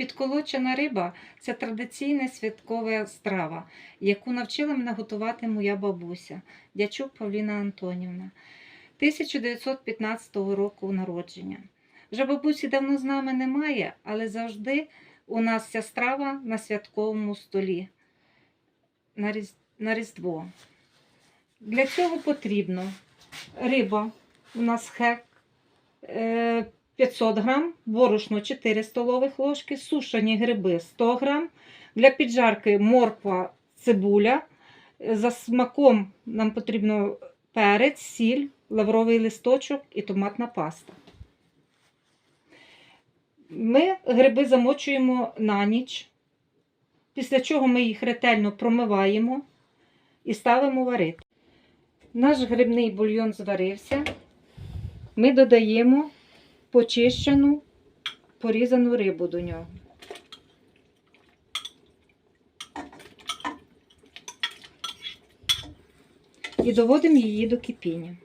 Підколочена риба це традиційна святкова страва, яку навчила мене готувати моя бабуся, дячук Павліна Антонівна, 1915 року народження. Вже бабусі давно з нами немає, але завжди у нас ця страва на святковому столі на, Різдво. Для цього потрібно риба, у нас хек е, 500 грам, борошно 4 столових ложки, сушені гриби 100 грам, для піджарки морква, цибуля. За смаком нам потрібно перець, сіль, лавровий листочок і томатна паста. Ми гриби замочуємо на ніч, після чого ми їх ретельно промиваємо і ставимо варити. Наш грибний бульйон зварився. Ми додаємо почищену, порізану рибу до нього. І доводимо її до кипіння.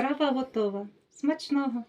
Страва готова. Смачного!